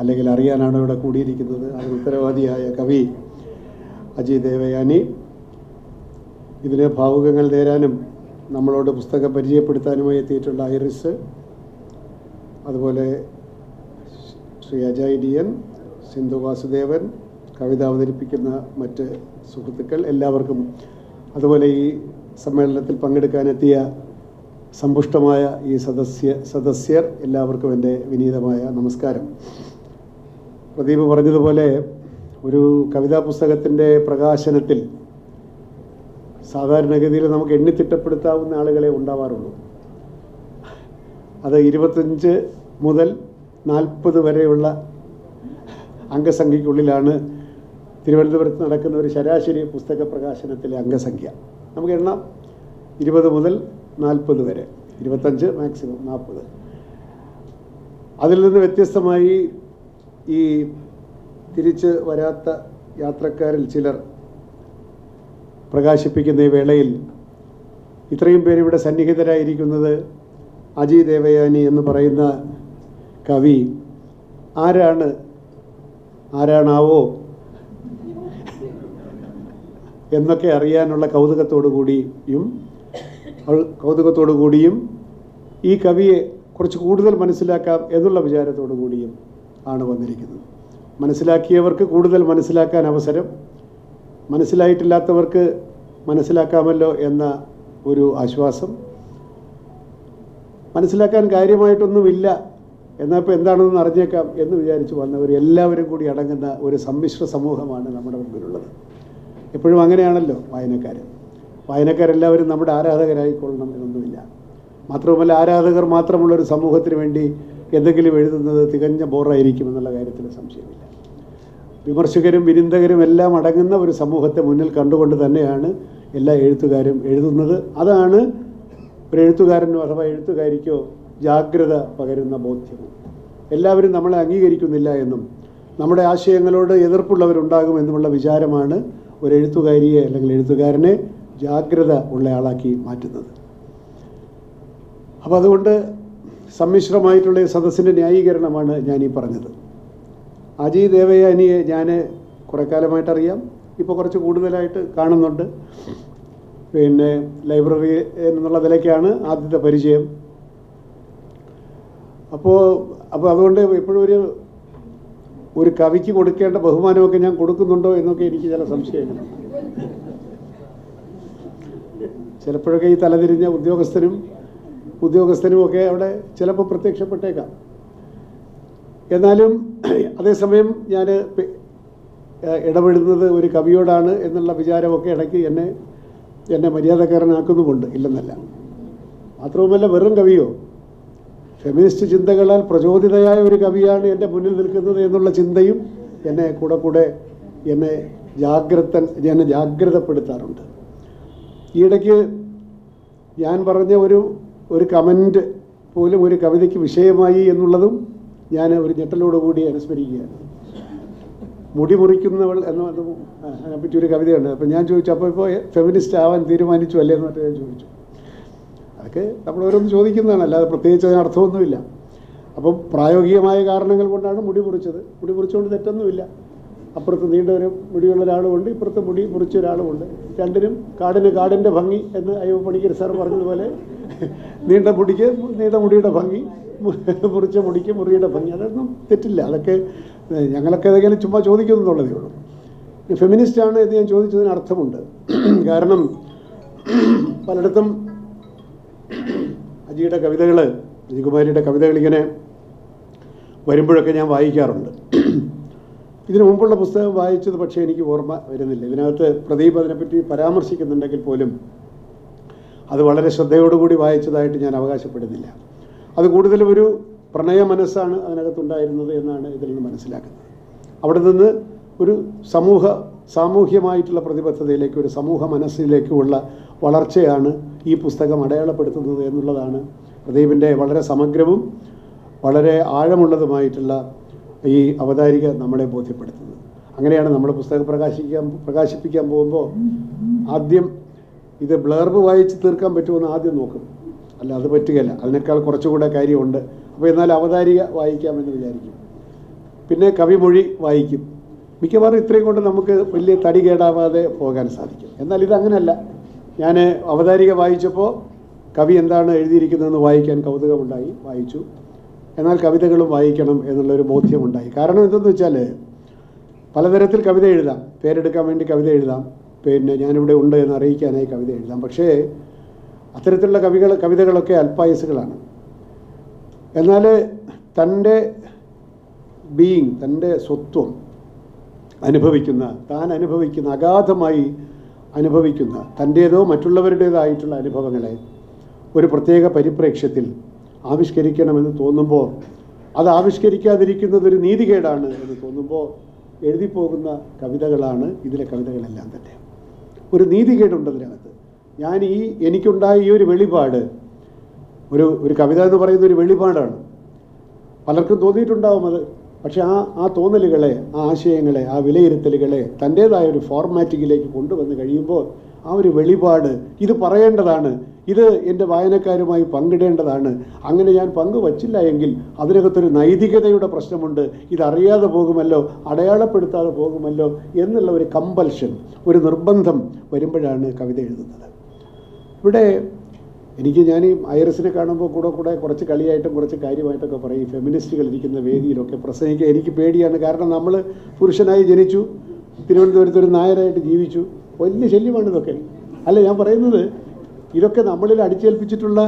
അല്ലെങ്കിൽ അറിയാനാണ് ഇവിടെ കൂടിയിരിക്കുന്നത്. അതിന് ഉത്തരവാദിയായ കവി അജയ് ദേവയാനി. ഇതിന് ഭാവുകങ്ങൾ നേരാനും നമ്മളോട് പുസ്തകം പരിചയപ്പെടുത്താനുമായി എത്തിയിട്ടുള്ള ഐറിസ് അതുപോലെ ശ്രീ അജയ് ഡി എൻ സിന്ധു വാസുദേവൻ കവിത അവതരിപ്പിക്കുന്ന മറ്റ് സുഹൃത്തുക്കൾ എല്ലാവർക്കും അതുപോലെ ഈ സമ്മേളനത്തിൽ പങ്കെടുക്കാനെത്തിയ സമ്പുഷ്ടമായ ഈ സദസ്യ സദസ്യർ എല്ലാവർക്കും എന്റെ വിനീതമായ നമസ്കാരം. പ്രദീപ് പറഞ്ഞതുപോലെ ഒരു കവിതാ പുസ്തകത്തിന്റെ പ്രകാശനത്തിൽ സാധാരണഗതിയിൽ നമുക്ക് എണ്ണിത്തിട്ടപ്പെടുത്താവുന്ന ആളുകളെ ഉണ്ടാവാറുള്ളൂ. അത് ഇരുപത്തഞ്ച് മുതൽ നാൽപ്പത് വരെയുള്ള അംഗസംഖ്യയ്ക്കുള്ളിലാണ് തിരുവനന്തപുരത്ത് നടക്കുന്ന ഒരു ശരാശരി പുസ്തക പ്രകാശനത്തിലെ അംഗസംഖ്യ. നമുക്ക് എണ്ണാം. ഇരുപത് മുതൽ നാൽപ്പത് വരെ. ഇരുപത്തഞ്ച് മാക്സിമം നാൽപ്പത്. അതിൽ നിന്ന് വ്യത്യസ്തമായി ഈ തിരിച്ച് വരാത്ത യാത്രക്കാരിൽ ചിലർ പ്രകാശിപ്പിക്കുന്ന ഈ വേളയിൽ ഇത്രയും പേരിവിടെ സന്നിഹിതരായിരിക്കുന്നത് അജി ദേവയാനി എന്ന് പറയുന്ന കവി ആരാണ്? ആരാണാവോ? എന്നൊക്കെ അറിയാനുള്ള കൗതുകത്തോടു കൂടിയും കൗതുകത്തോടു കൂടിയും ഈ കവിയെ കുറച്ച് കൂടുതൽ മനസ്സിലാക്കാം എന്നുള്ള വിചാരത്തോടു കൂടിയും ആണ് വന്നിരിക്കുന്നത്. മനസ്സിലാക്കിയവർക്ക് കൂടുതൽ മനസ്സിലാക്കാൻ അവസരം മനസ്സിലായിട്ടില്ലാത്തവർക്ക് മനസ്സിലാക്കാമല്ലോ എന്ന ഒരു ആശ്വാസം. മനസ്സിലാക്കാൻ കാര്യമായിട്ടൊന്നുമില്ല. എന്നാൽ ഇപ്പോൾ എന്താണെന്ന് അറിഞ്ഞേക്കാം എന്ന് വിചാരിച്ച് വന്നവർ എല്ലാവരും കൂടി അടങ്ങുന്ന ഒരു സമ്മിശ്ര സമൂഹമാണ് നമ്മുടെ മുമ്പിലുള്ളത്. എപ്പോഴും അങ്ങനെയാണല്ലോ വായനക്കാർ വായനക്കാരെല്ലാവരും നമ്മുടെ ആരാധകരായിക്കൊള്ളണം എന്നൊന്നുമില്ല. മാത്രവുമല്ല ആരാധകർ മാത്രമുള്ള ഒരു സമൂഹത്തിന് വേണ്ടി എന്തെങ്കിലും എഴുതുന്നത് തികഞ്ഞ ബോറായിരിക്കും എന്നുള്ള കാര്യത്തിൽ സംശയമില്ല. വിമർശകരും വിരുദ്ധകരും എല്ലാം അടങ്ങുന്ന ഒരു സമൂഹത്തെ മുന്നിൽ കണ്ടുകൊണ്ട് തന്നെയാണ് എല്ലാ എഴുത്തുകാരും എഴുതുന്നത്. അതാണ് ഒരു എഴുത്തുകാരനോ അഥവാ എഴുത്തുകാരിക്കോ ജാഗ്രത പകരുന്ന ബോധ്യം. എല്ലാവരും നമ്മളെ അംഗീകരിക്കുന്നില്ല എന്നും നമ്മുടെ ആശയങ്ങളോട് എതിർപ്പുള്ളവരുണ്ടാകും എന്നുമുള്ള വിചാരമാണ് ഒരു എഴുത്തുകാരിയെ അല്ലെങ്കിൽ എഴുത്തുകാരനെ ജാഗ്രത ഉള്ളയാളാക്കി മാറ്റുന്നത്. അപ്പോൾ അതുകൊണ്ട് സമ്മിശ്രമായിട്ടുള്ള സദസ്സിന്റെ ന്യായീകരണമാണ് ഞാനീ പറഞ്ഞത്. അജയ് ദേവയാനിയെ ഞാൻ കുറേ കാലമായിട്ട് അറിയാം. ഇപ്പോൾ കുറച്ച് കൂടുതലായിട്ട് കാണുന്നുണ്ട്. പിന്നെ ലൈബ്രറി എന്നുള്ള നിലയ്ക്കാണ് ആദ്യത്തെ പരിചയം. അപ്പോൾ അപ്പോൾ അതുകൊണ്ട് ഇപ്പോഴും ഒരു ഒരു കവിക്ക് കൊടുക്കേണ്ട ബഹുമാനമൊക്കെ ഞാൻ കൊടുക്കുന്നുണ്ടോ എന്നൊക്കെ എനിക്ക് ചില സംശയങ്ങൾ. ചിലപ്പോഴൊക്കെ ഈ തലതിരിഞ്ഞ ഉദ്യോഗസ്ഥനും ഉദ്യോഗസ്ഥനും ഒക്കെ അവിടെ ചിലപ്പോൾ പ്രത്യക്ഷപ്പെട്ടേക്കാം. എന്നാലും അതേസമയം ഞാൻ ഇടപെടുന്നത് ഒരു കവിയോടാണ് എന്നുള്ള വിചാരമൊക്കെ ഇടയ്ക്ക് എന്നെ എന്നെ മര്യാദക്കാരനാക്കുന്നുമുണ്ട് ഇല്ലെന്നല്ല. മാത്രവുമല്ല വെറും കവിയോ? ഫെമിനിസ്റ്റ് ചിന്തകളാൽ പ്രചോദിതയായ ഒരു കവിയാണ് എന്റെ മുന്നിൽ നിൽക്കുന്നത് എന്നുള്ള ചിന്തയും എന്നെ കൂടെ കൂടെ എന്നെ ജാഗ്രത എന്നെ ജാഗ്രതപ്പെടുത്താറുണ്ട്. ഈയിടയ്ക്ക് ഞാൻ പറഞ്ഞ ഒരു ഒരു കമന്റ് പോലും ഒരു കവിതയ്ക്ക് വിഷയമായി എന്നുള്ളതും ഞാൻ ഒരു ഞെട്ടലോടുകൂടി അനുസ്മരിക്കുകയാണ്. മുടി മുറിക്കുന്നവൾ എന്ന് അതിനെപ്പറ്റി ഒരു കവിതയുണ്ട്. അപ്പം ഞാൻ ചോദിച്ചു അപ്പോൾ ഇപ്പോൾ ഫെമിനിസ്റ്റ് ആവാൻ തീരുമാനിച്ചു അല്ലേ എന്ന് പറഞ്ഞാൽ ചോദിച്ചു. അതൊക്കെ നമ്മൾ ഓരോന്ന് ചോദിക്കുന്നതാണ് അല്ലാതെ പ്രത്യേകിച്ച് അതിന് അർത്ഥമൊന്നുമില്ല. അപ്പം പ്രായോഗികമായ കാരണങ്ങൾ കൊണ്ടാണ് മുടി മുറിച്ചത്. മുടി മുറിച്ചുകൊണ്ട് തെറ്റൊന്നുമില്ല. അപ്പുറത്ത് നീണ്ട ഒരു മുടിയുള്ള ഒരാളുമുണ്ട് ഇപ്പുറത്ത് മുടി മുറിച്ച ഒരാളുമുണ്ട്. രണ്ടിനും കാടിന് കാടിന്റെ ഭംഗി എന്ന് അയ്യോ പണിക്കർ സാർ പറഞ്ഞതുപോലെ നീണ്ട മുടിക്ക് നീണ്ട മുടിയുടെ ഭംഗി മുറിച്ച മുടിക്ക് മുറിയുടെ ഭംഗി. അതൊന്നും തെറ്റില്ല. അതൊക്കെ ഞങ്ങളൊക്കെ ഏതെങ്കിലും ചുമ്മാ ചോദിക്കുന്നുള്ളതേ ഉള്ളൂ. ഫെമിനിസ്റ്റ് ആണ് എന്ന് ഞാൻ ചോദിച്ചതിന് അർത്ഥമുണ്ട്. കാരണം പലയിടത്തും അജിയുടെ കവിതകൾ അജികുമാരിയുടെ കവിതകൾ ഇങ്ങനെ വരുമ്പോഴൊക്കെ ഞാൻ വായിക്കാറുണ്ട്. ഇതിനു മുമ്പുള്ള പുസ്തകം വായിച്ചത് പക്ഷേ എനിക്ക് ഓർമ്മ വരുന്നില്ല. ഇതിനകത്ത് പ്രദീപ് അതിനെപ്പറ്റി പരാമർശിക്കുന്നുണ്ടെങ്കിൽ പോലും അത് വളരെ ശ്രദ്ധയോടുകൂടി വായിച്ചതായിട്ട് ഞാൻ അവകാശപ്പെടുന്നില്ല. അത് കൂടുതലും ഒരു പ്രണയ മനസ്സാണ് അതിനകത്തുണ്ടായിരുന്നത് എന്നാണ് ഇതിൽ നിന്ന് മനസ്സിലാക്കുന്നത്. അവിടെ നിന്ന് ഒരു സമൂഹ സാമൂഹ്യമായിട്ടുള്ള പ്രതിബദ്ധതയിലേക്ക് ഒരു സമൂഹ മനസ്സിലേക്കുമുള്ള വളർച്ചയാണ് ഈ പുസ്തകം അടയാളപ്പെടുത്തുന്നത് എന്നുള്ളതാണ് പ്രദീപിന്റെ വളരെ സമഗ്രവും വളരെ ആഴമുള്ളതുമായിട്ടുള്ള ഈ അവതാരിക നമ്മളെ ബോധ്യപ്പെടുത്തുന്നത്. അങ്ങനെയാണ് നമ്മൾ പുസ്തകം പ്രകാശിക്കാൻ പ്രകാശിപ്പിക്കാൻ പോകുമ്പോൾ ആദ്യം ഇത് ബ്ലർബ് വായിച്ച് തീർക്കാൻ പറ്റുമെന്ന് ആദ്യം നോക്കും. അല്ല അത് പറ്റുകയില്ല. അതിനേക്കാൾ കുറച്ചുകൂടെ കാര്യമുണ്ട്. അപ്പോൾ എന്നാൽ അവതാരിക വായിക്കാമെന്ന് വിചാരിക്കും. പിന്നെ കവിമൊഴി വായിക്കും. മിക്കവാറും ഇത്രയും കൊണ്ട് നമുക്ക് വലിയ തടി കേടാവാതെ പോകാൻ സാധിക്കും. എന്നാൽ ഇതങ്ങനല്ല ഞാൻ അവതാരിക വായിച്ചപ്പോൾ കവി എന്താണ് എഴുതിയിരിക്കുന്നതെന്ന് വായിക്കാൻ കൗതുകമുണ്ടായി. വായിച്ചു. എന്നാൽ കവിതകളും വായിക്കണം എന്നുള്ളൊരു ബോധ്യമുണ്ടായി. കാരണം എന്തെന്ന് വെച്ചാൽ പലതരത്തിൽ കവിത എഴുതാം. പേരെടുക്കാൻ വേണ്ടി കവിത എഴുതാം. പിന്നെ ഞാനിവിടെ ഉണ്ട് എന്ന് അറിയിക്കാനായി കവിത എഴുതാം. പക്ഷേ അത്തരത്തിലുള്ള കവികൾ കവിതകളൊക്കെ അല്പായസുകളാണ് എന്നാൽ തന്റെ ബീയിങ് തന്റെ സ്വത്വം അനുഭവിക്കുന്ന താൻ അനുഭവിക്കുന്ന അഗാധമായി അനുഭവിക്കുന്ന തന്റേതോ മറ്റുള്ളവരുടേതായിട്ടുള്ള അനുഭവങ്ങളെ ഒരു പ്രത്യേക പരിപ്രേക്ഷ്യത്തിൽ ആവിഷ്കരിക്കണമെന്ന് തോന്നുമ്പോൾ അത് ആവിഷ്കരിക്കാതിരിക്കുന്നത് ഒരു നീതികേടാണ് എന്ന് തോന്നുമ്പോൾ എഴുതിപ്പോകുന്ന കവിതകളാണ് ഇതിലെ കവിതകളെല്ലാം തന്നെ. ഒരു നീതികേടുണ്ട് അതിനകത്ത് ഞാൻ ഈ എനിക്കുണ്ടായ ഈ ഒരു വെളിപാട് ഒരു ഒരു കവിത എന്ന് പറയുന്ന ഒരു വെളിപാടാണ്. പലർക്കും തോന്നിയിട്ടുണ്ടാവും അത്. പക്ഷേ ആ ആ തോന്നലുകളെ ആ ആശയങ്ങളെ ആ വിലയിരുത്തലുകളെ തന്റേതായ ഒരു ഫോർമാറ്റിങ്ങിലേക്ക് കൊണ്ടുവന്ന് കഴിയുമ്പോൾ ആ ഒരു വെളിപാട് ഇത് പറയേണ്ടതാണ് ഇത് എന്റെ വായനക്കാരുമായി പങ്കിടേണ്ടതാണ്. അങ്ങനെ ഞാൻ പങ്കുവച്ചില്ല എങ്കിൽ അതിനകത്തൊരു നൈതികതയുടെ പ്രശ്നമുണ്ട്. ഇതറിയാതെ പോകുമല്ലോ അടയാളപ്പെടുത്താതെ പോകുമല്ലോ എന്നുള്ള ഒരു കമ്പൽഷൻ ഒരു നിർബന്ധം വരുമ്പോഴാണ് കവിത എഴുതുന്നത്. ഇവിടെ എനിക്ക് ഞാൻ ഈ ഐറസിനെ കാണുമ്പോൾ കൂടെ കൂടെ കുറച്ച് കളിയായിട്ടും കുറച്ച് കാര്യമായിട്ടൊക്കെ പറയും. ഫെമിനിസ്റ്റുകൾ ഇരിക്കുന്ന വേദിയിലൊക്കെ പ്രസംഗിക്കുക എനിക്ക് പേടിയാണ്. കാരണം നമ്മൾ പുരുഷനായി ജനിച്ചു തിരുവനന്തപുരത്ത് ഒരു നായരായിട്ട് ജീവിച്ചു. വലിയ ശല്യമാണ് ഇതൊക്കെ അല്ല ഞാൻ പറയുന്നത് ഇതൊക്കെ നമ്മളിൽ അടിച്ചേൽപ്പിച്ചിട്ടുള്ള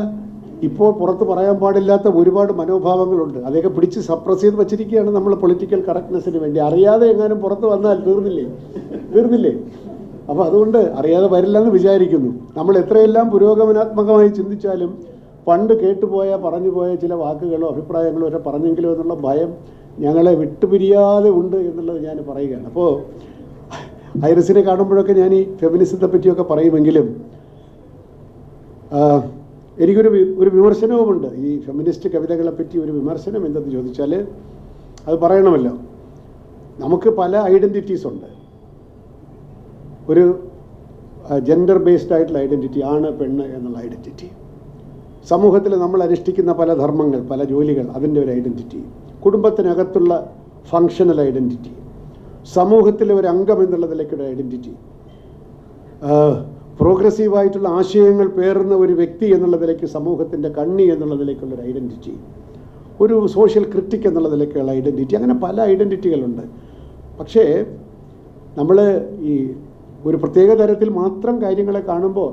ഇപ്പോൾ പുറത്ത് പറയാൻ പാടില്ലാത്ത ഒരുപാട് മനോഭാവങ്ങളുണ്ട്. അതൊക്കെ പിടിച്ച് സപ്രസ് ചെയ്ത് വെച്ചിരിക്കുകയാണ് നമ്മൾ പൊളിറ്റിക്കൽ കറക്റ്റ്നെസ്സിന് വേണ്ടി. അറിയാതെ എങ്ങാനും പുറത്ത് വന്നാൽ തീർന്നില്ലേ? തീർന്നില്ലേ? അപ്പോൾ അതുകൊണ്ട് അറിയാതെ വരില്ലെന്ന് വിചാരിക്കുന്നു. നമ്മൾ എത്രയെല്ലാം പുരോഗമനാത്മകമായി ചിന്തിച്ചാലും പണ്ട് കേട്ടുപോയ പറഞ്ഞുപോയ ചില വാക്കുകളോ അഭിപ്രായങ്ങളോ ഒക്കെ പറഞ്ഞെങ്കിലോ എന്നുള്ള ഭയം ഞങ്ങളെ വിട്ടുപിരിയാതെ ഉണ്ട് എന്നുള്ളത് ഞാൻ പറയുകയാണ്. അപ്പോൾ ഐറിസിനെ കാണുമ്പോഴൊക്കെ ഞാൻ ഈ ഫെമിനിസത്തെ പറ്റിയൊക്കെ പറയുമെങ്കിലും എനിക്കൊരു ഒരു വിമർശനവുമുണ്ട്. ഈ ഫെമിനിസ്റ്റ് കവിതകളെ പറ്റി ഒരു വിമർശനം എന്തെന്ന് ചോദിച്ചാൽ അത് പറയണമല്ലോ. നമുക്ക് പല ഐഡന്റിറ്റീസ് ഉണ്ട്. ഒരു ജെൻഡർ ബേസ്ഡ് ആയിട്ടുള്ള ഐഡന്റിറ്റി ആണ് പെണ്ണ് എന്നുള്ള ഐഡന്റിറ്റി സമൂഹത്തിൽ നമ്മൾ അനുഷ്ഠിക്കുന്ന പല ധർമ്മങ്ങൾ പല ജോലികൾ അതിന്റെ ഒരു ഐഡന്റിറ്റി കുടുംബത്തിനകത്തുള്ള ഫങ്ഷണൽ ഐഡന്റിറ്റി സമൂഹത്തിലെ ഒരു അംഗം എന്നുള്ളതിലേക്കൊരു ഐഡന്റിറ്റി പ്രോഗ്രസീവായിട്ടുള്ള ആശയങ്ങൾ പേറുന്ന ഒരു വ്യക്തി എന്നുള്ള നിലയ്ക്ക് സമൂഹത്തിന്റെ കണ്ണി എന്നുള്ള നിലയ്ക്കുള്ള ഒരു ഐഡന്റിറ്റി ഒരു സോഷ്യൽ ക്രിറ്റിക് എന്നുള്ള നിലയ്ക്കുള്ള ഐഡന്റിറ്റി അങ്ങനെ പല ഐഡന്റിറ്റികളുണ്ട് പക്ഷേ നമ്മൾ ഈ ഒരു പ്രത്യേക തരത്തിൽ മാത്രം കാര്യങ്ങളെ കാണുമ്പോൾ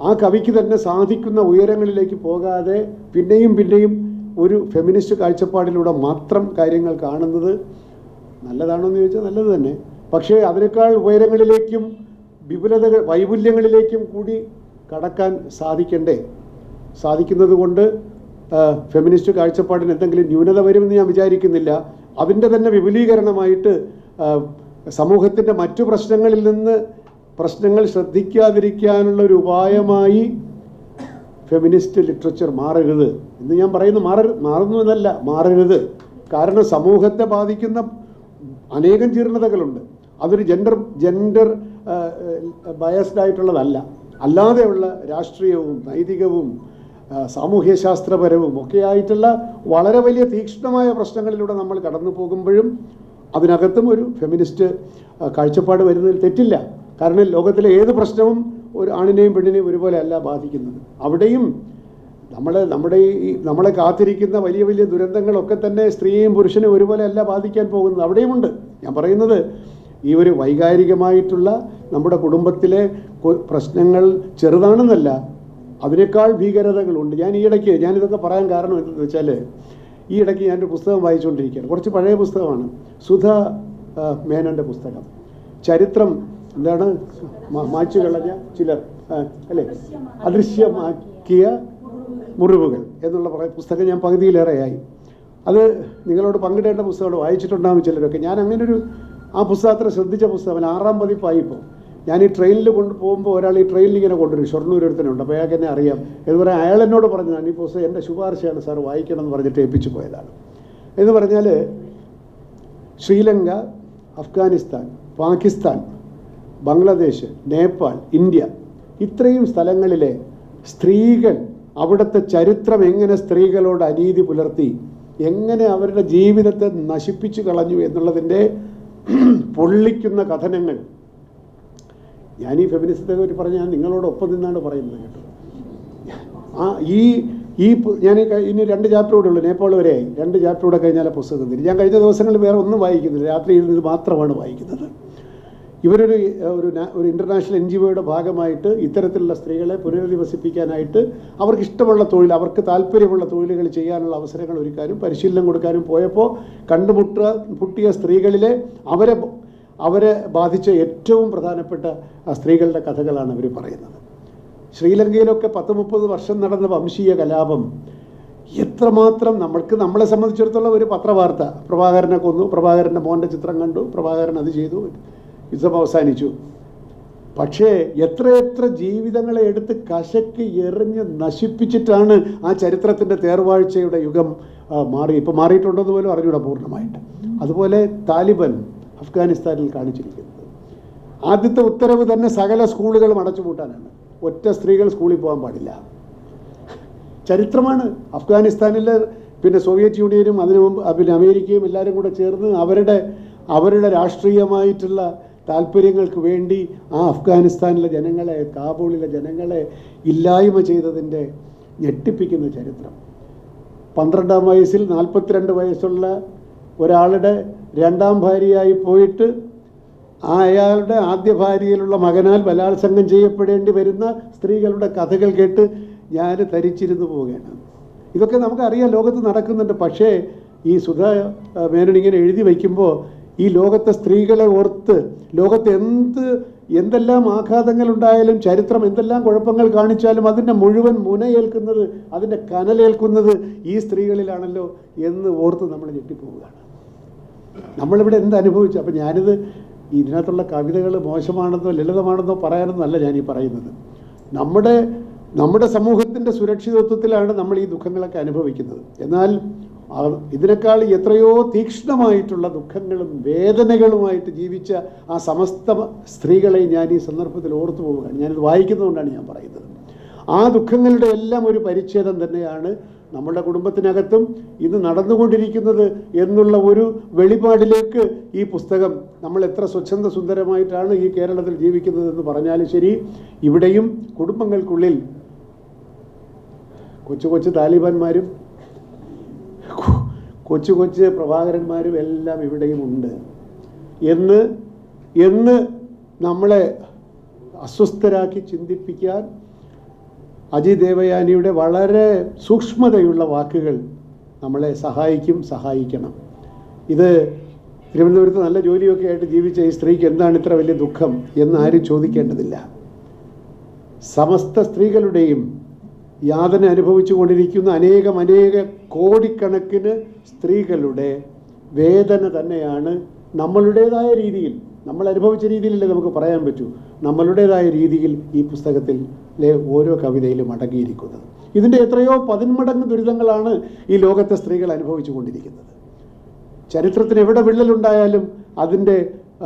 ആ കവിക്ക് തന്നെ സാധിക്കുന്ന ഉയരങ്ങളിലേക്ക് പോകാതെ പിന്നെയും പിന്നെയും ഒരു ഫെമിനിസ്റ്റ് കാഴ്ചപ്പാടിലൂടെ മാത്രം കാര്യങ്ങൾ കാണുന്നത് നല്ലതാണോ എന്ന് ചോദിച്ചാൽ നല്ലത് തന്നെ. പക്ഷേ അതിനേക്കാൾ ഉയരങ്ങളിലേക്കും വിപുലതകൾ വൈപുല്യങ്ങളിലേക്കും കൂടി കടക്കാൻ സാധിക്കണ്ടേ? സാധിക്കുന്നത് കൊണ്ട് ഫെമിനിസ്റ്റ് കാഴ്ചപ്പാടിന് എന്തെങ്കിലും ന്യൂനത വരുമെന്ന് ഞാൻ വിചാരിക്കുന്നില്ല. അതിന്റെ തന്നെ വിപുലീകരണമായിട്ട് സമൂഹത്തിന്റെ മറ്റു പ്രശ്നങ്ങളിൽ നിന്ന് പ്രശ്നങ്ങൾ ശ്രദ്ധിക്കാതിരിക്കാനുള്ള ഒരു ഉപായമായി ഫെമിനിസ്റ്റ് ലിറ്ററേച്ചർ മാറരുത് എന്ന് ഞാൻ പറയുന്നു. മാറ മാറുന്നു എന്നല്ല മാറരുത്. കാരണം സമൂഹത്തെ ബാധിക്കുന്ന അനേകം ജീർണതകളുണ്ട്. അതൊരു ജെൻഡർ ജെൻഡർ ബയസ്ഡ് ആയിട്ടുള്ളതല്ല അല്ലാതെയുള്ള രാഷ്ട്രീയവും നൈതികവും സാമൂഹ്യ സാമൂഹ്യശാസ്ത്രപരവും ഒക്കെ ആയിട്ടുള്ള വളരെ വലിയ തീക്ഷ്ണമായ പ്രശ്നങ്ങളിലൂടെ നമ്മൾ കടന്നു പോകുമ്പോഴും അതിനകത്തും ഒരു ഫെമിനിസ്റ്റ് കാഴ്ചപ്പാട് വരുന്നതിൽ തെറ്റില്ല. കാരണം ലോകത്തിലെ ഏത് പ്രശ്നവും ഒരു ആണിനെയും പെണ്ണിനെയും ഒരുപോലെ അല്ല ബാധിക്കുന്നത്. അവിടെയും നമ്മൾ നമ്മുടെ ഈ നമ്മളെ കാത്തിരിക്കുന്ന വലിയ വലിയ ദുരന്തങ്ങളൊക്കെ തന്നെ സ്ത്രീയെയും പുരുഷനെയും ഒരുപോലെ അല്ല ബാധിക്കാൻ പോകുന്നത്. അവിടെയുമുണ്ട്. ഞാൻ പറയുന്നത് ഈ ഒരു വൈകാരികമായിട്ടുള്ള നമ്മുടെ കുടുംബത്തിലെ പ്രശ്നങ്ങൾ ചെറുതാണെന്നല്ല അതിനേക്കാൾ ഭീകരതകളുണ്ട്. ഞാൻ ഈ ഇടയ്ക്ക് ഞാനിതൊക്കെ പറയാൻ കാരണം എന്തെന്ന് വെച്ചാൽ ഈ ഇടയ്ക്ക് ഞാനൊരു പുസ്തകം വായിച്ചുകൊണ്ടിരിക്കുകയാണ്. കുറച്ച് പഴയ പുസ്തകമാണ്. സുധ മേനന്റെ പുസ്തകം. ചരിത്രം എന്താണ്? മാച്ചു കളഞ്ഞ ചിലർ അല്ലേ? അദൃശ്യമാക്കിയ മുറിവുകൾ എന്നുള്ള പറയുന്ന പുസ്തകം ഞാൻ പകുതിയിലേറെയായി. അത് നിങ്ങളോട് പങ്കിടേണ്ട പുസ്തകമാണ് വായിച്ചിട്ടുണ്ടാകും ചിലരൊക്കെ. ഞാൻ അങ്ങനെ ഒരു ആ പുസ്തകത്തിൽ ശ്രദ്ധിച്ച പുസ്തകം ആറാം പതിപ്പായി ഇപ്പോൾ ഞാൻ ഈ ട്രെയിനിൽ കൊണ്ട് പോകുമ്പോൾ ഒരാൾ ഈ ട്രെയിനിൽ ഇങ്ങനെ കൊണ്ടുവരും. ഷൊർണൂർ ഒരുത്തനുണ്ട്. അപ്പോൾ അയാൾക്ക് എന്നെ അറിയാം. എന്ന് പറയാൻ അയാൾ എന്നോട് പറഞ്ഞതാണ് ഈ പുസ്തകം എന്റെ ശുപാർശയാണ് സാർ വായിക്കണം എന്ന് പറഞ്ഞിട്ട് ഏൽപ്പിച്ചു പോയതാണ്. എന്ന് പറഞ്ഞാൽ ശ്രീലങ്ക അഫ്ഗാനിസ്ഥാൻ പാകിസ്ഥാൻ ബംഗ്ലാദേശ് നേപ്പാൾ ഇന്ത്യ ഇത്രയും സ്ഥലങ്ങളിലെ സ്ത്രീകൾ അവിടുത്തെ ചരിത്രം എങ്ങനെ സ്ത്രീകളോട് അനീതി പുലർത്തി എങ്ങനെ അവരുടെ ജീവിതത്തെ നശിപ്പിച്ചു കളഞ്ഞു എന്നുള്ളതിന്റെ പൊള്ളിക്കുന്ന കഥനങ്ങൾ. ഞാൻ ഈ ഫെമിനിസത്തെ പറ്റി പറഞ്ഞാൽ നിങ്ങളോടൊപ്പം നിന്നാണ് പറയുന്നത് കേട്ടോ. ആ ഈ ഈ ഞാൻ ഇനി രണ്ട് ചാപ്റ്റർ കൂടെ ഉള്ളൂ. നേപ്പാൾ വരെ രണ്ട് ചാപ്റ്റർ കൂടെ കഴിഞ്ഞാൽ പുസ്തകം തിരി. ഞാൻ കഴിഞ്ഞ ദിവസങ്ങളിൽ വേറെ ഒന്നും വായിക്കുന്നില്ല. രാത്രി നിന്ന് മാത്രമാണ് വായിക്കുന്നത്. ഇവരൊരു ഒരു ഒരു ഇന്റർനാഷണൽ എൻ ജി ഒയുടെ ഭാഗമായിട്ട് ഇത്തരത്തിലുള്ള സ്ത്രീകളെ പുനരധിവസിപ്പിക്കാനായിട്ട് അവർക്ക് ഇഷ്ടമുള്ള തൊഴിൽ അവർക്ക് താല്പര്യമുള്ള തൊഴിലുകൾ ചെയ്യാനുള്ള അവസരങ്ങൾ ഒരുക്കാനും പരിശീലനം കൊടുക്കാനും പോയപ്പോൾ കണ്ടുമുട്ട മുട്ടിയ സ്ത്രീകളിലെ അവരെ അവരെ ബാധിച്ച ഏറ്റവും പ്രധാനപ്പെട്ട സ്ത്രീകളുടെ കഥകളാണ് അവർ പറയുന്നത്. ശ്രീലങ്കയിലൊക്കെ പത്ത് മുപ്പത് വർഷം നടന്ന വംശീയ കലാപം എത്രമാത്രം നമ്മൾക്ക് നമ്മളെ സംബന്ധിച്ചിടത്തോളം ഒരു പത്രവാർത്ത. പ്രഭാകരനെ കൊന്നു പ്രഭാകരന്റെ മോന്റെ ചിത്രം കണ്ടു പ്രഭാകരൻ അത് ചെയ്തു. യുദ്ധം അവസാനിച്ചു പക്ഷേ എത്രയെത്ര ജീവിതങ്ങളെ എടുത്ത് കശക്ക് എറിഞ്ഞ് നശിപ്പിച്ചിട്ടാണ് ആ ചരിത്രത്തിന്റെ തേർവാഴ്ചയുടെ യുഗം മാറി. ഇപ്പോൾ മാറിയിട്ടുണ്ടെന്ന് പോലും അറിഞ്ഞൂടാ പൂർണമായിട്ട്. അതുപോലെ താലിബൻ അഫ്ഗാനിസ്ഥാനിൽ കാണിച്ചിരിക്കുന്നത്. ആദ്യത്തെ ഉത്തരവ് തന്നെ സകല സ്കൂളുകളും അടച്ചുപൂട്ടാനാണ് ഒറ്റ സ്ത്രീകൾ സ്കൂളിൽ പോകാൻ പാടില്ല. ചരിത്രമാണ്. അഫ്ഗാനിസ്ഥാനിലെ പിന്നെ സോവിയറ്റ് യൂണിയനും അതിനു മുമ്പ് പിന്നെ അമേരിക്കയും എല്ലാവരും കൂടെ ചേർന്ന് അവരുടെ അവരുടെ രാഷ്ട്രീയമായിട്ടുള്ള താല്പര്യങ്ങൾക്ക് വേണ്ടി ആ അഫ്ഗാനിസ്ഥാനിലെ ജനങ്ങളെ കാബൂളിലെ ജനങ്ങളെ ഇല്ലായ്മ ചെയ്തതിന്റെ ഞെട്ടിപ്പിക്കുന്ന ചരിത്രം. പന്ത്രണ്ടാം വയസ്സിൽ നാൽപ്പത്തിരണ്ട് വയസ്സുള്ള ഒരാളുടെ രണ്ടാം ഭാര്യയായി പോയിട്ട് അയാളുടെ ആദ്യ ഭാര്യയിലുള്ള മകനാൽ ബലാത്സംഗം ചെയ്യപ്പെടേണ്ടി വരുന്ന സ്ത്രീകളുടെ കഥകൾ കേട്ട് ഞാൻ ധരിച്ചിരുന്നു പോവുകയാണ്. ഇതൊക്കെ നമുക്കറിയാം ലോകത്ത് നടക്കുന്നുണ്ട്. പക്ഷേ ഈ സുധ ഇങ്ങനെ എഴുതി വയ്ക്കുമ്പോൾ ഈ ലോകത്തെ സ്ത്രീകളെ ഓർത്ത് ലോകത്ത് എന്ത് എന്തെല്ലാം ആഘാതങ്ങൾ ഉണ്ടായാലും ചരിത്രം എന്തെല്ലാം കുഴപ്പങ്ങൾ കാണിച്ചാലും അതിന്റെ മുഴുവൻ മുനയേൽക്കുന്നത് അതിന്റെ കനലേൽക്കുന്നത് ഈ സ്ത്രീകളിലാണല്ലോ എന്ന് ഓർത്ത് നമ്മൾ ഞെട്ടിപ്പോവുകയാണ്. നമ്മളിവിടെ എന്ത് അനുഭവിച്ചു? അപ്പം ഞാനിത് ഇതിനകത്തുള്ള കവിതകൾ മോശമാണെന്നോ ലളിതമാണെന്നോ പറയാനൊന്നും അല്ല ഞാൻ ഈ പറയുന്നത്. നമ്മുടെ നമ്മുടെ സമൂഹത്തിന്റെ സുരക്ഷിതത്വത്തിലാണ് നമ്മൾ ഈ ദുഃഖങ്ങളൊക്കെ അനുഭവിക്കുന്നത്. എന്നാൽ ഇതിനേക്കാൾ എത്രയോ തീക്ഷ്ണമായിട്ടുള്ള ദുഃഖങ്ങളും വേദനകളുമായിട്ട് ജീവിച്ച ആ സമസ്ത സ്ത്രീകളെ ഞാൻ ഈ സന്ദർഭത്തിൽ ഓർത്തു പോവുകയാണ്. ഞാനിത് വായിക്കുന്നതുകൊണ്ടാണ് ഞാൻ പറയുന്നത്. ആ ദുഃഖങ്ങളുടെ എല്ലാം ഒരു പരിച്ഛേദം തന്നെയാണ് നമ്മുടെ കുടുംബത്തിനകത്തും ഇന്ന് നടന്നുകൊണ്ടിരിക്കുന്നത് എന്നുള്ള ഒരു വെളിപാടിലേക്ക് ഈ പുസ്തകം നമ്മൾ എത്ര സ്വച്ഛന്ത സുന്ദരമായിട്ടാണ് ഈ കേരളത്തിൽ ജീവിക്കുന്നത് എന്ന് പറഞ്ഞാലും ശരി ഇവിടെയും കുടുംബങ്ങൾക്കുള്ളിൽ കൊച്ചു കൊച്ചു താലിബാന്മാരും കൊച്ചു കൊച്ചു പ്രഭാകരന്മാരും എല്ലാം ഇവിടെയും ഉണ്ട്. എന്ന് എന്ന് നമ്മളെ അസ്വസ്ഥരാക്കി ചിന്തിപ്പിക്കാൻ അജി ദേവയാനിയുടെ വളരെ സൂക്ഷ്മതയുള്ള വാക്കുകൾ നമ്മളെ സഹായിക്കും സഹായിക്കണം. ഇത് തിരുവനന്തപുരത്ത് നല്ല ജോലിയൊക്കെ ആയിട്ട് ജീവിച്ച ഈ സ്ത്രീക്ക് എന്താണ് ഇത്ര വലിയ ദുഃഖം എന്ന് ആരും ചോദിക്കേണ്ടതില്ല. സമസ്ത സ്ത്രീകളുടെയും യാതന അനുഭവിച്ചു കൊണ്ടിരിക്കുന്ന അനേകം അനേക കോടിക്കണക്കിന് സ്ത്രീകളുടെ വേദന തന്നെയാണ് നമ്മളുടേതായ രീതിയിൽ നമ്മൾ അനുഭവിച്ച രീതിയിലല്ലേ നമുക്ക് പറയാൻ പറ്റൂ നമ്മളുടേതായ രീതിയിൽ ഈ പുസ്തകത്തിൽ ഓരോ കവിതയിലും അടങ്ങിയിരിക്കുന്നത്. ഇതിന്റെ എത്രയോ പതിന്മടങ്ങ് ദുരിതങ്ങളാണ് ഈ ലോകത്തെ സ്ത്രീകൾ അനുഭവിച്ചു കൊണ്ടിരിക്കുന്നത്. ചരിത്രത്തിന് എവിടെ വിള്ളലുണ്ടായാലും അതിന്റെ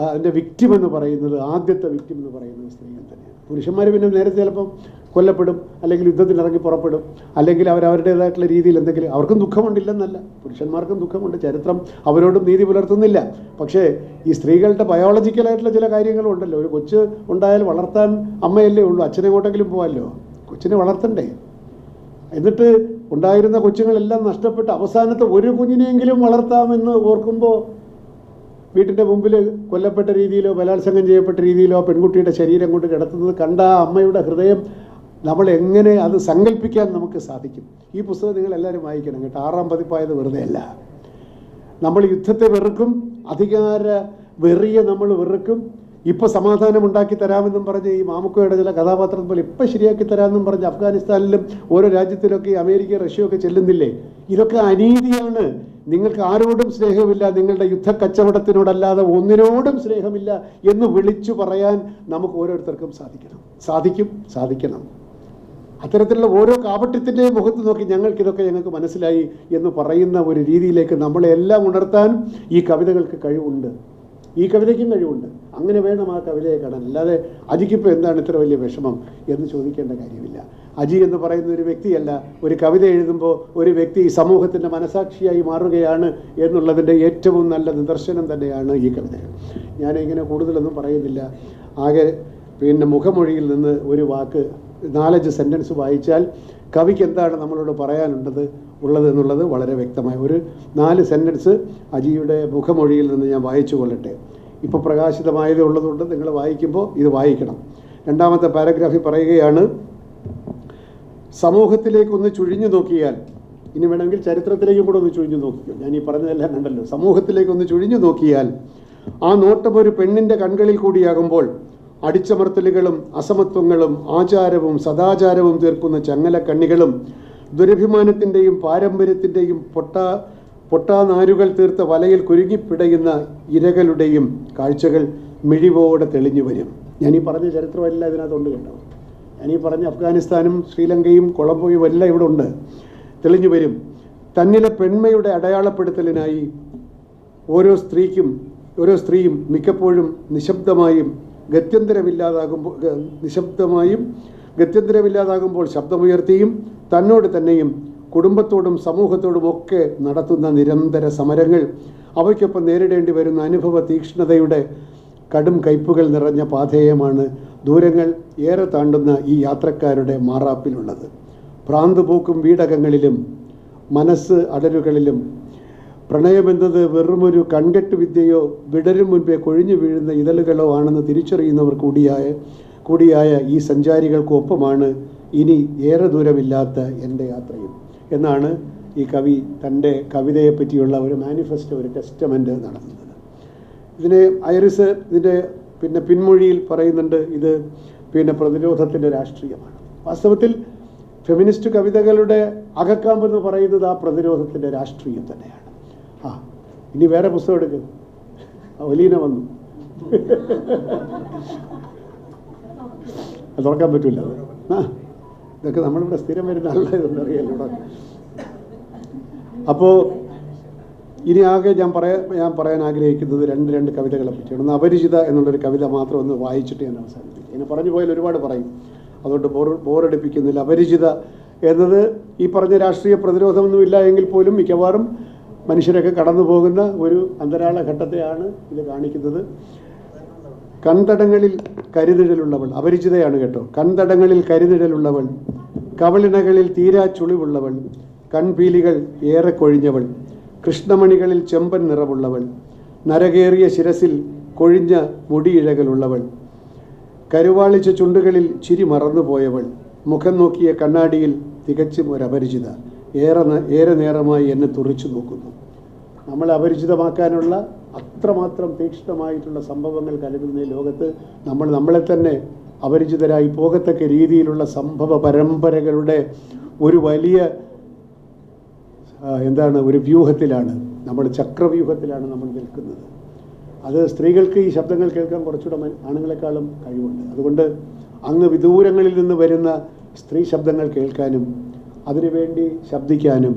അതിന്റെ വിക്റ്റിം എന്ന് പറയുന്നത് ആദ്യത്തെ വിക്റ്റിം എന്ന് പറയുന്നത് സ്ത്രീകൾ തന്നെയാണ്. പുരുഷന്മാർ പിന്നെ നേരത്തെ ചിലപ്പം കൊല്ലപ്പെടും അല്ലെങ്കിൽ യുദ്ധത്തിൽ ഇറങ്ങി പുറപ്പെടും അല്ലെങ്കിൽ അവർ അവരുടേതായിട്ടുള്ള രീതിയിൽ എന്തെങ്കിലും അവർക്കും ദുഃഖമുണ്ടില്ലെന്നല്ല. പുരുഷന്മാർക്കും ദുഃഖമുണ്ട്. ചരിത്രം അവരോടും നീതി പുലർത്തുന്നില്ല. പക്ഷേ ഈ സ്ത്രീകളുടെ ബയോളജിക്കലായിട്ടുള്ള ചില കാര്യങ്ങളുണ്ടല്ലോ. ഒരു കൊച്ച് ഉണ്ടായാൽ വളർത്താൻ അമ്മയല്ലേ ഉള്ളൂ. അച്ഛനെ എങ്ങോട്ടെങ്കിലും പോകാമല്ലോ കൊച്ചിനെ വളർത്തണ്ടേ? എന്നിട്ട് ഉണ്ടായിരുന്ന കൊച്ചുങ്ങളെല്ലാം നഷ്ടപ്പെട്ട് അവസാനത്തെ ഒരു കുഞ്ഞിനെയെങ്കിലും വളർത്താമെന്ന് ഓർക്കുമ്പോൾ വീട്ടിന്റെ മുമ്പിൽ കൊല്ലപ്പെട്ട രീതിയിലോ ബലാത്സംഗം ചെയ്യപ്പെട്ട രീതിയിലോ പെൺകുട്ടിയുടെ ശരീരം കൊണ്ട് കിടത്തുന്നത് കണ്ട ആ അമ്മയുടെ ഹൃദയം നമ്മൾ എങ്ങനെ അത് സങ്കല്പിക്കാൻ നമുക്ക് സാധിക്കും. ഈ പുസ്തകം നിങ്ങൾ എല്ലാവരും വായിക്കണം കേട്ടോ. ആറാം പതിപ്പായത് വെറുതെ അല്ല. നമ്മൾ യുദ്ധത്തെ വെറുക്കും അധികാര വെറിയെ നമ്മൾ വെറുക്കും. ഇപ്പോൾ സമാധാനം ഉണ്ടാക്കി തരാമെന്നും പറഞ്ഞ് ഈ മാമുക്കോയുടെ ചില കഥാപാത്രം പോലെ ഇപ്പം ശരിയാക്കി തരാമെന്നും പറഞ്ഞ് അഫ്ഗാനിസ്ഥാനിലും ഓരോ രാജ്യത്തിലൊക്കെ അമേരിക്ക റഷ്യയൊക്കെ ചെല്ലുന്നില്ലേ? ഇതൊക്കെ അനീതിയാണ്. നിങ്ങൾക്ക് ആരോടും സ്നേഹമില്ല. നിങ്ങളുടെ യുദ്ധ കച്ചവടത്തിനോടല്ലാതെ ഒന്നിനോടും സ്നേഹമില്ല എന്ന് വിളിച്ചു പറയാൻ നമുക്ക് ഓരോരുത്തർക്കും സാധിക്കണം. സാധിക്കും സാധിക്കണം. അത്തരത്തിലുള്ള ഓരോ കാപട്യത്തിന്റെയും മുഖത്ത് നോക്കി ഞങ്ങൾക്കിതൊക്കെ ഞങ്ങൾക്ക് മനസ്സിലായി എന്ന് പറയുന്ന ഒരു രീതിയിലേക്ക് നമ്മളെ എല്ലാം ഉണർത്താൻ ഈ കവിതകൾക്ക് കഴിവുണ്ട്. ഈ കവിതയ്ക്കും കഴിവുണ്ട്. അങ്ങനെ വേണം ആ കവിതയെ കാണാൻ. അല്ലാതെ അജിക്കിപ്പോൾ എന്താണ് ഇത്ര വലിയ വിഷമം എന്ന് ചോദിക്കേണ്ട കാര്യമില്ല. അജി എന്ന് പറയുന്ന ഒരു വ്യക്തിയല്ല. ഒരു കവിത എഴുതുമ്പോൾ ഒരു വ്യക്തി സമൂഹത്തിന്റെ മനസാക്ഷിയായി മാറുകയാണ് എന്നുള്ളതിന്റെ ഏറ്റവും നല്ല നിദർശനം തന്നെയാണ് ഈ കവിതകൾ. ഞാനിങ്ങനെ കൂടുതലൊന്നും പറയുന്നില്ല. ആകെ പിന്നെ മുഖമൊഴിയിൽ നിന്ന് ഒരു വാക്ക് നാലഞ്ച് സെന്റൻസ് വായിച്ചാൽ കവിക്ക് എന്താണ് നമ്മളോട് പറയാനുള്ളത് ഉള്ളത് എന്നുള്ളത് വളരെ വ്യക്തമായി. ഒരു നാല് സെന്റൻസ് അജിയുടെ മുഖമൊഴിയിൽ നിന്ന് ഞാൻ വായിച്ചു കൊള്ളട്ടെ. ഇപ്പോൾ പ്രകാശിതമായതേ ഉള്ളതുകൊണ്ട് നിങ്ങൾ വായിക്കുമ്പോൾ ഇത് വായിക്കണം. രണ്ടാമത്തെ പാരഗ്രാഫിൽ പറയുകയാണ് സമൂഹത്തിലേക്കൊന്ന് ചുഴിഞ്ഞു നോക്കിയാൽ ഇനി വേണമെങ്കിൽ ചരിത്രത്തിലേക്കും കൂടെ ഒന്ന് ചുഴിഞ്ഞു നോക്കിക്കോ. ഞാൻ ഈ പറഞ്ഞതെല്ലാം കണ്ടല്ലോ. സമൂഹത്തിലേക്കൊന്ന് ചുഴിഞ്ഞു നോക്കിയാൽ ആ നോട്ടം ഒരു പെണ്ണിന്റെ കൺകളിൽ കൂടിയാകുമ്പോൾ അടിച്ചമർത്തലുകളും അസമത്വങ്ങളും ആചാരവും സദാചാരവും തീർക്കുന്ന ചങ്ങലക്കണ്ണികളും ദുരഭിമാനത്തിന്റെയും പാരമ്പര്യത്തിന്റെയും പൊട്ട പൊട്ടാനാരുകൾ തീർത്ത വലയിൽ കുരുങ്ങിപ്പിടയുന്ന ഇരകളുടെയും കാഴ്ചകൾ മിഴിവോടെ തെളിഞ്ഞു വരും. ഞാനീ പറഞ്ഞ ചരിത്രമല്ല ഇതിനകത്തുണ്ട് കേട്ടോ. ഞാനീ പറഞ്ഞ അഫ്ഗാനിസ്ഥാനും ശ്രീലങ്കയും കൊളംബോയും എല്ലാം ഇവിടെ ഉണ്ട്. തെളിഞ്ഞു വരും. തന്നിലെ പെൺമയുടെ അടയാളപ്പെടുത്തലിനായി ഓരോ സ്ത്രീക്കും ഓരോ സ്ത്രീയും മിക്കപ്പോഴും നിശബ്ദമായും ഗത്യന്തരമില്ലാതാകുമ്പോൾ നിശബ്ദമായും ഗത്യന്തരമില്ലാതാകുമ്പോൾ ശബ്ദമുയർത്തിയും തന്നോട് തന്നെയും കുടുംബത്തോടും സമൂഹത്തോടും ഒക്കെ നടത്തുന്ന നിരന്തര സമരങ്ങൾ. അവയ്ക്കൊപ്പം നേരിടേണ്ടി വരുന്ന അനുഭവ തീക്ഷ്ണതയുടെ കടും കയ്പുകൾ നിറഞ്ഞ പാഥേയമാണ് ദൂരങ്ങൾ ഏറെ താണ്ടുന്ന ഈ യാത്രക്കാരുടെ മാറാപ്പിലുള്ളത്. ഭ്രാന്തുപൂക്കും വീടകങ്ങളിലും മനസ്സ് അടരുകളിലും പ്രണയമെന്നത് വെറുമൊരു കൺകെട്ട് വിദ്യയോ വിടരും മുൻപേ കൊഴിഞ്ഞു വീഴുന്ന ഇതളുകളോ ആണെന്ന് തിരിച്ചറിയുന്നവർ കൂടിയായ കൂടിയായ ഈ സഞ്ചാരികൾക്കൊപ്പമാണ് ഇനി ഏറെ ദൂരമില്ലാത്ത എന്റെ യാത്രയും. എന്നാണ് ഈ കവി തന്റെ കവിതയെ പറ്റിയുള്ള ഒരു മാനിഫെസ്റ്റോ ഒരു ടെസ്റ്റമെന്റ് നടത്തുന്നത്. ഇതിനെ ഐറിസ് ഇതിന്റെ പിന്നെ പിൻമൊഴിയിൽ പറയുന്നുണ്ട് ഇത് പിന്നെ പ്രതിരോധത്തിന്റെ രാഷ്ട്രീയമാണ്. വാസ്തവത്തിൽ ഫെമിനിസ്റ്റ് കവിതകളുടെ അകക്കാമ്പെന്ന് പറയുന്നത് ആ പ്രതിരോധത്തിന്റെ രാഷ്ട്രീയം തന്നെയാണ്. ഇനി വേറെ പുസ്തകം എടുക്ക്. ഒലീന വന്നു. അത് തുറക്കാൻ പറ്റില്ല ആ ഇതൊക്കെ നമ്മളിവിടെ സ്ഥിരം വരുന്ന ആളുകളായതൊന്നും അറിയാലോ. അപ്പോൾ ഇനി ആകെ ഞാൻ പറയാൻ ഞാൻ പറയാൻ ആഗ്രഹിക്കുന്നത് രണ്ട് രണ്ട് കവിതകളെ പറ്റിയാണ്. ഒന്ന് അപരിചിത എന്നുള്ളൊരു കവിത മാത്രം ഒന്ന് വായിച്ചിട്ട് ഞാൻ അവസാനിപ്പിക്കും. ഇനി പറഞ്ഞു പോയാൽ ഒരുപാട് പറയും. അതുകൊണ്ട് ബോർ ബോറടിപ്പിക്കുന്നില്ല. അപരിചിത എന്നത് ഈ പറഞ്ഞ രാഷ്ട്രീയ പ്രതിരോധമൊന്നും ഇല്ല എങ്കിൽ പോലും മിക്കവാറും മനുഷ്യരൊക്കെ കടന്നു പോകുന്ന ഒരു അന്തരാള ഘട്ടത്തെയാണ് ഇത് കാണിക്കുന്നത്. കൺതടങ്ങളിൽ കരുതിടലുള്ളവൾ അപരിചിതയാണ് കേട്ടോ. കൺതടങ്ങളിൽ കരുതിടലുള്ളവൾ കവളിണകളിൽ തീരാ ചുളിവുള്ളവൾ കൺപീലികൾ ഏറെ കൊഴിഞ്ഞവൾ കൃഷ്ണമണികളിൽ ചെമ്പൻ നിറമുള്ളവൾ നരകേറിയ ശിരസിൽ കൊഴിഞ്ഞ മുടിയിഴകളുള്ളവൾ കരുവാളിച്ച ചുണ്ടുകളിൽ ചിരി മറന്നുപോയവൾ മുഖം നോക്കിയ കണ്ണാടിയിൽ തികച്ചും ഒരു അപരിചിത ഏറെ ഏറെ നേരമായി എന്നെ തുറിച്ചു നോക്കുന്നു. നമ്മളെ അപരിചിതമാക്കാനുള്ള അത്രമാത്രം തീക്ഷ്ണമായിട്ടുള്ള സംഭവങ്ങൾ കലരുന്ന ഈ ലോകത്ത് നമ്മൾ നമ്മളെ തന്നെ അപരിചിതരായി പോകത്തക്ക രീതിയിലുള്ള സംഭവ പരമ്പരകളുടെ ഒരു വലിയ എന്താണ് ഒരു വ്യൂഹത്തിലാണ് നമ്മൾ ചക്രവ്യൂഹത്തിലാണ് നമ്മൾ നിൽക്കുന്നത്. അത് സ്ത്രീകൾക്ക് ഈ ശബ്ദങ്ങൾ കേൾക്കാൻ കുറച്ചുകൂടെ ആണുങ്ങളെക്കാളും കഴിവുണ്ട്. അതുകൊണ്ട് അങ്ങ് വിദൂരങ്ങളിൽ നിന്ന് വരുന്ന സ്ത്രീ ശബ്ദങ്ങൾ കേൾക്കാനും അതിനുവേണ്ടി ശബ്ദിക്കാനും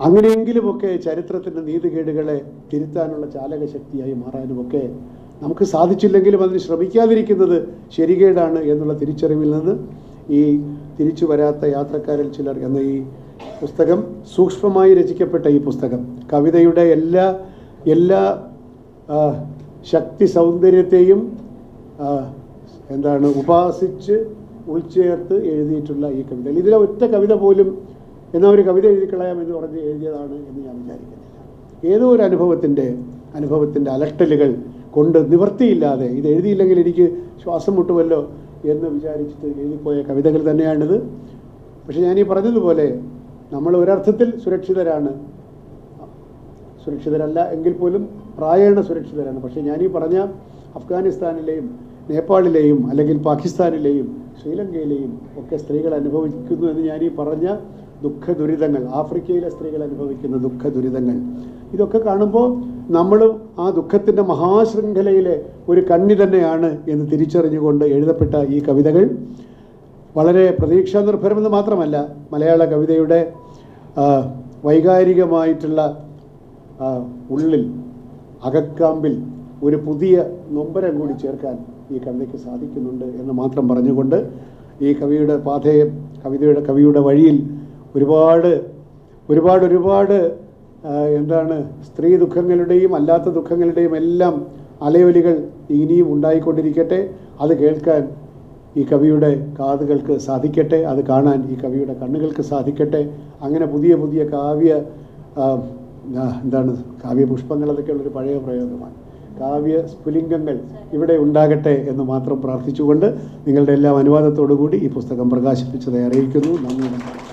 അങ്ങനെയെങ്കിലുമൊക്കെ ചരിത്രത്തിന്റെ നീതികേടുകളെ തിരുത്താനുള്ള ചാലകശക്തിയായി മാറാനുമൊക്കെ നമുക്ക് സാധിച്ചില്ലെങ്കിലും അതിന് ശ്രമിക്കാതിരിക്കുന്നത് ശരികേടാണ് എന്നുള്ള തിരിച്ചറിവിൽ നിന്ന് ഈ തിരിച്ചു വരാത്ത യാത്രക്കാരിൽ ചിലർ എന്ന ഈ പുസ്തകം സൂക്ഷ്മമായി രചിക്കപ്പെട്ട ഈ പുസ്തകം. കവിതയുടെ എല്ലാ എല്ലാ ശക്തി സൗന്ദര്യത്തെയും എന്താണ് ഉപാസിച്ച് ഉൾച്ചേർത്ത് എഴുതിയിട്ടുള്ള ഈ കവിതകൾ ഇതിലെ ഒറ്റ കവിത പോലും എന്നാ ഒരു കവിത എഴുതിക്കളയാം എന്ന് പറഞ്ഞ് എഴുതിയതാണ് എന്ന് ഞാൻ വിചാരിക്കുന്നില്ല. ഏതോ ഒരു അനുഭവത്തിന്റെ അനുഭവത്തിന്റെ അലട്ടലുകൾ കൊണ്ട് നിവർത്തിയില്ലാതെ ഇത് എഴുതിയില്ലെങ്കിൽ എനിക്ക് ശ്വാസം മുട്ടുമല്ലോ എന്ന് വിചാരിച്ചിട്ട് എഴുതിപ്പോയ കവിതകൾ തന്നെയാണിത്. പക്ഷെ ഞാൻ ഈ പറഞ്ഞതുപോലെ നമ്മൾ ഒരർത്ഥത്തിൽ സുരക്ഷിതരാണ്. സുരക്ഷിതരല്ല എങ്കിൽ പോലും പ്രായേണ സുരക്ഷിതരാണ്. പക്ഷേ ഞാനീ പറഞ്ഞ അഫ്ഗാനിസ്ഥാനിലെയും നേപ്പാളിലെയും അല്ലെങ്കിൽ പാകിസ്ഥാനിലെയും ശ്രീലങ്കയിലെയും ഒക്കെ സ്ത്രീകൾ അനുഭവിക്കുന്നു എന്ന് ഞാൻ ഈ പറഞ്ഞ ദുഃഖ ദുരിതങ്ങൾ ആഫ്രിക്കയിലെ സ്ത്രീകൾ അനുഭവിക്കുന്ന ദുഃഖ ദുരിതങ്ങൾ ഇതൊക്കെ കാണുമ്പോൾ നമ്മൾ ആ ദുഃഖത്തിന്റെ മഹാശൃംഖലയിലെ ഒരു കണ്ണി തന്നെയാണ് എന്ന് തിരിച്ചറിഞ്ഞുകൊണ്ട് എഴുതപ്പെട്ട ഈ കവിതകൾ. വളരെ പ്രതീക്ഷാ നിർഭരമെന്ന് മാത്രമല്ല മലയാള കവിതയുടെ വൈകാരികമായിട്ടുള്ള ഉള്ളിൽ അകക്കാമ്പിൽ ഒരു പുതിയ നൊമ്പരം കൂടി ചേർക്കാൻ ഈ കവിതയ്ക്ക് സാധിക്കുന്നുണ്ട് എന്ന് മാത്രം പറഞ്ഞുകൊണ്ട് ഈ കവിയുടെ പാതയെ കവിതയുടെ കവിയുടെ വഴിയിൽ ഒരുപാട് ഒരുപാട് ഒരുപാട് എന്താണ് സ്ത്രീ ദുഃഖങ്ങളുടെയും അല്ലാത്ത ദുഃഖങ്ങളുടെയും എല്ലാം അലയൊലികൾ ഇനിയും ഉണ്ടായിക്കൊണ്ടിരിക്കട്ടെ. അത് കേൾക്കാൻ ഈ കവിയുടെ കാതുകൾക്ക് സാധിക്കട്ടെ. അത് കാണാൻ ഈ കവിയുടെ കണ്ണുകൾക്ക് സാധിക്കട്ടെ. അങ്ങനെ പുതിയ പുതിയ കാവ്യ എന്താണ് കാവ്യപുഷ്പങ്ങൾ അതൊക്കെയുള്ളൊരു പഴയ പ്രയോഗമാണ്. കാവ്യ സ്ഫുലിംഗങ്ങൾ ഇവിടെ ഉണ്ടാകട്ടെ എന്ന് മാത്രം പ്രാർത്ഥിച്ചുകൊണ്ട് നിങ്ങളുടെ എല്ലാം അനുവാദത്തോടു കൂടി ഈ പുസ്തകം പ്രകാശിപ്പിച്ചതായി അറിയിക്കുന്നു. നന്ദി